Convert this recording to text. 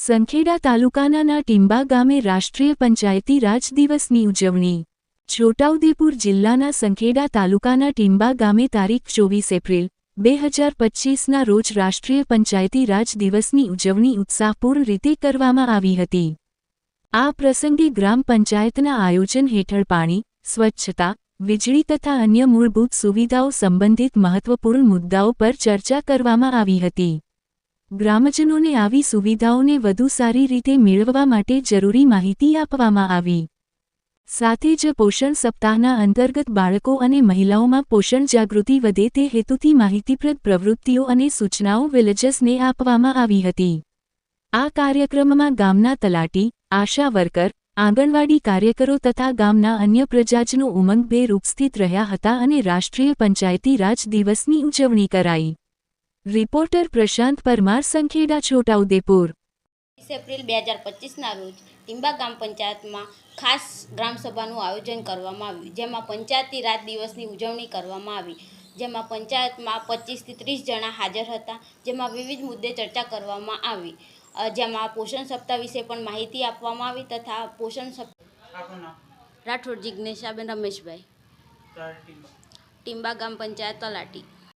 સંખેડા તાલુકાના ટીંબા ગામે રાષ્ટ્રીય પંચાયતી રાજ દિવસની ઉજવણી. છોટાઉદેપુર જિલ્લાના સંખેડા તાલુકાના ટીંબા ગામે તારીખ ચોવીસ એપ્રિલ, બે હજાર પચ્ચીસના રોજ રાષ્ટ્રીય પંચાયતી રાજ દિવસની ઉજવણી ઉત્સાહપૂર્ણ રીતે કરવામાં આવી હતી. આ પ્રસંગે ગ્રામ પંચાયતના આયોજન હેઠળ પાણી, સ્વચ્છતા, વીજળી તથા અન્ય મૂળભૂત સુવિધાઓ સંબંધિત મહત્વપૂર્ણ મુદ્દાઓ પર ચર્ચા કરવામાં આવી હતી. ગ્રામજનોને આવી સુવિધાઓને વધુ સારી રીતે મેળવવા માટે જરૂરી માહિતી આપવામાં આવી. સાથે જ પોષણ સપ્તાહના અંતર્ગત બાળકો અને મહિલાઓમાં પોષણ જાગૃતિ વધે તે હેતુથી માહિતીપ્રદ પ્રવૃત્તિઓ અને સૂચનાઓ વિલેજર્સને આપવામાં આવી હતી. આ કાર્યક્રમમાં ગામના તલાટી, આશા વર્કર, આંગણવાડી કાર્યકરો તથા ગામના અન્ય પ્રજાજનો ઉમંગભેર ઉપસ્થિત રહ્યા હતા અને રાષ્ટ્રીય પંચાયતી રાજ દિવસની ઉજવણી કરાઈ. રિપોર્ટર પ્રશાંત પરમાર સંખેડા છોટાઉદેપુર. વીસ એપ્રિલ બે હજાર પચીસના રોજ ટીંબા ગ્રામ પંચાયતમાં ખાસ ગ્રામસભાનું આયોજન કરવામાં આવ્યું જેમાં પંચાયતી રાજ દિવસની ઉજવણી કરવામાં આવી જેમાં પંચાયતમાં પચીસથી ત્રીસ જણા હાજર હતા જેમાં વિવિધ મુદ્દે ચર્ચા કરવામાં આવી જેમાં પોષણ સપ્તાહ વિશે પણ માહિતી આપવામાં આવી તથા પોષણ સપ્તાહ રાઠોડ જિજ્ઞેશાબેન રમેશભાઈ. ટીંબા ગામ પંચાયત તલાટી.